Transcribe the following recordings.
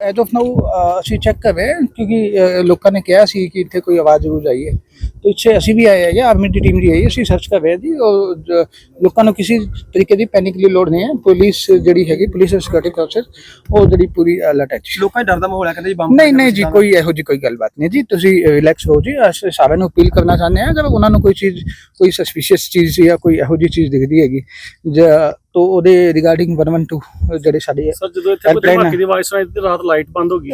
As of now ਅਸੀਂ check ਕਰ ਰਹੇ ਹਾਂ ਕਿਉਂਕਿ ਲੋਕਾਂ ਨੇ ਕਿਹਾ ਸੀ ਕਿ ਇੱਥੇ ਕੋਈ ਆਵਾਜ਼ ਜ਼ਰੂਰ ਆਈ ਹੈ। ਤੇ ਇੱਥੇ ਅਸੀਂ ਵੀ ਆਏ ਹੈਗੇ ਆਰਮੀ ਦੀ ਟੀਮ ਵੀ ਆਈ ਹੈ ਅਸੀਂ ਸਰਚ ਕਰ ਰਹੇ ਹਾਂ ਜੀ ਔਰ ਜ- ਲੋਕਾਂ ਨੂੰ ਕਿਸੇ ਤਰੀਕੇ ਦੀ ਪੈਨਿਕ ਦੀ ਲੋੜ ਨਹੀਂ ਹੈ ਪੁਲਿਸ ਜਿਹੜੀ ਹੈਗੀ ਪੁਲਿਸ ਸਿਕਿਉਰਿਟੀ ਫੋਰਸਸ ਉਹ ਜਿਹੜੀ ਪੂਰੀ ਅਲਰਟ ਹੈ ਜੀ ਲੋਕਾਂ 'ਚ ਡਰ ਦਾ ਮਾਹੌਲ ਹੈ ਕਹਿੰਦੇ ਜੀ ਬੰਬ ਨਹੀਂ ਨਹੀਂ ਜੀ ਕੋਈ ਇਹੋ ਜੀ ਕੋਈ ਗੱਲਬਾਤ ਨਹੀਂ ਜੀ ਤੁਸੀਂ ਰਿਲੈਕਸ ਹੋ ਜੀ ਅਸੀਂ ਸਾਰਿਆਂ ਨੂੰ ਅਪੀਲ ਕਰਨਾ ਚਾਹੁੰਦੇ ਹਾਂ ਅਗਰ ਉਹਨਾਂ ਨੂੰ ਕੋਈ ਚੀਜ਼ ਕੋਈ ਸਸਪੀਸ਼ੀਅਸ ਚੀਜ਼ ਜਾਂ ਕੋਈ ਇਹੋ ਜੀ ਚੀਜ਼ ਦਿਖਦੀ ਹੈਗੀ ਜਾਂ ਤਾਂ ਉਹਦੇ ਰਿਗਾਰਡਿੰਗ 112 ਜਿਹੜੇ ਸਾਡੇ ਸਰ ਜਦੋਂ ਇੱਥੇ ਕੋਈ Helpline ਧਮਾਕੇ ਦੀ ਆਵਾਜ਼ ਸੁਣਾਈ ਤੇ ਰਾਤ ਲਾਈਟ ਬੰਦ ਹੋ ਗਈ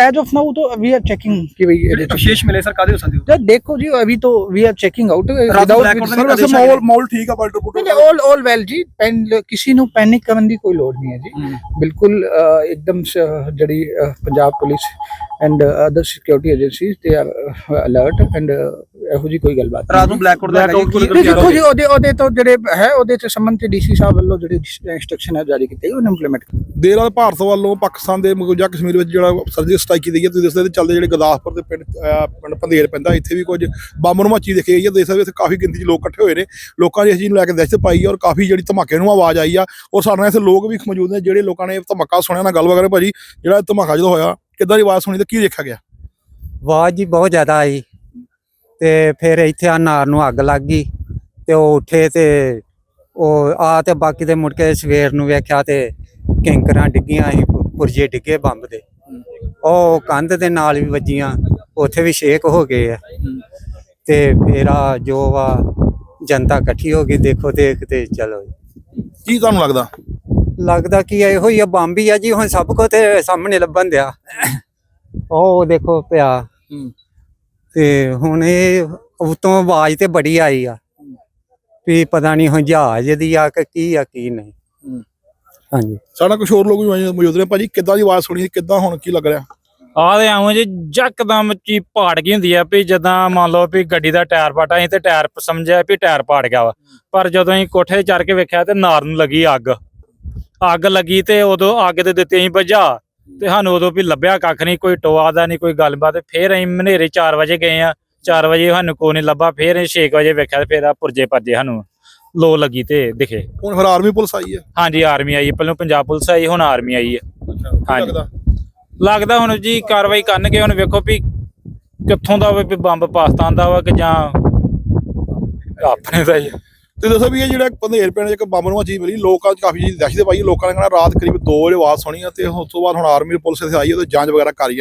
ਐਜ ਆਫ ਨਾਓ ਤਾਂ ਵੀ ਆਰ ਚੈਕਿੰਗ ਕਿ ਭਈ ਇਹਦੇ ਚ ਵਿਸ਼ੇਸ਼ ਮਿਲੇ ਸਰ ਕਾਦੇ ਹੋ ਸਕਦੇ ਹੋ तो देखो जी अभी तो वी आर चेकिंग आउट रात को black out ਸਰ ਵੈਸੇ ਮਾਹੌਲ ਮਾਹੌਲ ਠੀਕ ਆ ਪਰ ਰਿਪੋਰਟ ऑल ऑल वेल जी ਪੈਨ ਕਿਸੇ ਨੂੰ ਪੈਨਿਕ ਕਰਨ ਦੀ ਕੋਈ ਲੋੜ ਨਹੀਂ ਹੈ ਜੀ ਬਿਲਕੁਲ ਅ, ਇੱਕਦਮ ਸ- ਜਿਹੜੀ uh, Punjab police and other security agencies ਦੇ ਆਰ ਅਲਰਟ ਐਂਡ ਇਹੋ ਜੀ ਕੋਈ ਗੱਲਬਾਤ ਰਾਤ ਨੂੰ ਬਲੈਕ ਆਊਟ ਦਾ Blackout ਹੈਗਾ ਜੀ ਨਹੀਂ ਦੇਖੋ ਜੀ ਉਹਦੇ ਉਹਦੇ ਤੋਂ ਜਿਹੜੇ ਹੈ ਉਹਦੇ ਚ ਸੰਬੰਧ ਤੇ ਡੀਸੀ ਸਾਹਿਬ ਵੱਲੋਂ ਜਿਹੜੀ ਇੰਸਟਰਕਸ਼ਨ ਹੈ ਜਾਰੀ ਕੀਤੀ ਗਈ ਉਹਨੂੰ ਇੰਪਲੀਮੈਂਟ ਦੇਰ ਰਾਤ ਭਾਰਤ ਵੱਲੋਂ ਪਾਕਿਸਤਾਨ ਦੇ ਮਕਬੂਜਾ ਕਸ਼ਮੀਰ ਵਿੱਚ ਜਿਹੜਾ ਸਰਜੀਕਲ ਸਟ੍ਰਾਈਕ ਕੀਤੀ ਗਈ ਤੁਸੀਂ ਦੱਸਦੇ ਤੇ ਚੱਲਦੇ ਜਿਹੜੇ ਗੁਰਦਾਸਪੁਰ ਦੇ ਪਿੰਡ ਪਿੰਡ ਪੰਧੇਰ ਪੈਂਦਾ, ਇੱਥੇ ਵੀ ਕੁਝ ਬੰਬ ਨੂੰ ਦੇਖੀ ਗਈ ਹੈ, ਦੇਖ ਸਕਦੇ ਇੱਥੇ ਕਾਫੀ ਗਿਣਤੀ 'ਚ ਲੋਕ ਇਕੱਠੇ ਹੋਏ ਨੇ, ਲੋਕਾਂ ਨੇ ਇਸ ਚੀਜ਼ ਨੂੰ ਲੈ ਕੇ ਦਹਿਸ਼ਤ ਪਾਈ ਹੈ ਔਰ ਕਾਫੀ ਜਿਹੜੀ ਧਮਾਕੇ ਨੂੰ ਆਵਾਜ਼ ਆਈ ਆ, ਔਰ ਸਾਡੇ ਨਾਲ ਇੱਥੇ ਲੋਕ ਵੀ ਮੌਜੂਦ ਨੇ ਜਿਹੜੇ ਲੋਕਾਂ ਨੇ ਇਹ ਧਮਾਕਾ ਸੁਣਿਆ, ਨਾਲ ਗੱਲ ਵਗੈਰਾ ਭਾਜੀ ਜਿਹੜਾ ਧਮਾਕਾ ਜਦੋਂ ਹੋਇਆ, ਕਿੱਦਾਂ ਦੀ ਆਵਾਜ਼ ਸੁਣੀ ਤੇ ਕੀ ਦੇਖਿਆ ਗਿਆ? ਆਵਾਜ਼ ਜੀ ਬਹੁਤ ਜ਼ਿਆਦਾ ਆਈ ਤੇ ਫਿਰ ਇੱਥੇ ਆ ਨਾਰ ਨੂੰ ਅੱਗ ਲੱਗ ਗਈ ਤੇ ਉਹ ਉੱਠੇ ਤੇ ਉਹ ਆ ਤੇ ਬਾਕੀ ਦੇ ਮੁੜ ਕੇ ਸਵੇਰ ਨੂੰ ਵੇਖਿਆ ਤੇ ਕਿੰਕਰਾਂ ਡਿੱਗੀਆਂ ਸੀ ਪੁਰਜੇ ਡਿੱਗੇ ਬੰਬ ਦੇ। ਉਹ ਕੰਧ ਦੇ ਨਾਲ ਵੀ ਵੱਜੀਆਂ ਉੱਥੇ ਵੀ ਸ਼ੇਕ ਹੋ ਗਏ ਆ। ਤੇ ਫਿਰ ਆ ਜੋ ਵਾ ਜਨਤਾ ਇਕੱਠੀ ਹੋ ਗਈ ਦੇਖੋ ਦੇਖ ਤੇ ਚਲੋ ਕੀ ਤੁਹਾਨੂੰ ਲੱਗਦਾ? ਲੱਗਦਾ ਕਿ ਇਹੋ ਹੀ ਆ ਬੰਬ ਹੀ ਆ ਜੀ ਹੁਣ ਸਭ ਕੋ ਤੇ ਸਾਹਮਣੇ ਲੱਭਣ ਦਿਆ। ਉਹ ਦੇਖੋ ਪਿਆ। ਤੇ ਹੁਣ ਇਹ ਉਤੋਂ ਆਵਾਜ਼ ਤੇ ਬੜੀ ਆਈ ਆ ਵੀ ਪਤਾ ਨਹੀਂ ਹੁਣ ਜਹਾਜ਼ ਦੀ ਆ ਕਿ ਕੀ ਆ ਕੀ ਨਹੀਂ। ਹਾਂਜੀ। ਸਾਡਾ ਕੁਝ ਹੋਰ ਲੋਕ ਵੀ ਮੌਜੂਦ ਨੇ ਭਾਜੀ ਕਿੱਦਾਂ ਦੀ ਆਵਾਜ਼ ਸੁਣੀ? ਕਿੱਦਾਂ ਹੁਣ ਕੀ ਲੱਗ ਰਿਹਾ? ਆ ਤੇ ਐਵੇਂ ਜੀ ਜੱਕਦਮ ਚੀ ਪਾੜ ਗਈ ਹੁੰਦੀ ਆ ਵੀ ਜਦਾਂ ਮੰਨ ਲਓ ਵੀ ਗੱਡੀ ਦਾ ਟਾਇਰ ਪਾਟਾ ਸੀ ਤੇ ਟਾਇਰ ਸਮਝਿਆ ਵੀ ਟਾਇਰ ਪਾੜ ਗਿਆ ਵਾ। ਪਰ ਜਦੋਂ ਅਸੀਂ ਕੋਠੇ ਚੜ ਕੇ ਵੇਖਿਆ ਤੇ ਨਾਰ ਨੂੰ ਲੱਗੀ ਅੱਗ। ਅੱਗ ਲੱਗੀ ਤੇ ਉਦੋਂ ਅੱਗ ਦੇ ਦਿੱਤੇ ਅਸੀਂ ਬੁਝਾ ਤੇ ਸਾਨੂੰ ਉਦੋਂ ਵੀ ਲੱਭਿਆ ਕੱਖ ਨਹੀਂ ਕੋਈ ਟੋਆ ਦਾ ਨਹੀਂ ਕੋਈ ਗੱਲਬਾਤ। ਫੇਰ ਅਸੀਂ ਮਨੇਰੇ 4 ਵਜੇ ਗਏ ਆ। 4 ਵਜੇ ਸਾਨੂੰ ਕੋਈ ਨਹੀਂ ਲੱਭਾ। ਫੇਰ ਅਸੀਂ 6 ਵਜੇ ਵੇਖਿਆ ਤੇ ਫੇਰ ਆ ਪੁਰਜੇ ਭੱਜੇ ਸਾਨੂੰ। ਲੋ ਲੱਗੀ ਤੇ ਦਿਖੇ। ਹੁਣ ਫਿਰ ਆਰਮੀ ਪੁਲਿਸ ਆਈ ਹੈ? ਹਾਂਜੀ ਆਰਮੀ ਆਈ ਹੈ, ਪਹਿਲਾਂ ਪੰਜਾਬ ਪੁਲਿਸ ਆਈ ਹੁਣ ਆਰਮੀ ਆਈ ਹੈ। ਹਾਂਜੀ। ਲੱਗਦਾ? ਹੁਣ ਜੀ ਕਾਰਵਾਈ ਕਰਨਗੇ ਹੁਣ ਵੇਖੋ ਵੀ ਕਿੱਥੋਂ ਦਾ ਵਾ ਬੰਬ ਪਾਕਿਸਤਾਨ ਦਾ ਵਾ ਕਿ ਜਾਂ ਆਪਣੇ ਦਾ ਹੀ। ਤੇ ਦੱਸੋ ਵੀ ਇਹ ਜਿਹੜਾ ਪੰਧੇਰ ਪਿੰਡ ਇੱਕ ਬੰਬ ਨੂੰ ਚੀਜ਼ ਮਿਲੀ ਲੋਕਾਂ 'ਚ ਕਾਫੀ ਜੀ ਦਹਿਸ਼ਤ ਪਾਈ ਲੋਕਾਂ ਨੇ ਕਹਿਣਾ ਰਾਤ ਕਰੀਬ 2 ਵਜੇ ਆਵਾਜ਼ ਸੁਣੀ ਆ ਤੇ ਉਸ ਤੋਂ ਬਾਅਦ ਹੁਣ ਆਰਮੀ ਪੁਲਿਸ ਇੱਥੇ ਆਈ ਹੈ ਤੇ ਜਾਂਚ ਵਗੈਰਾ ਕਰ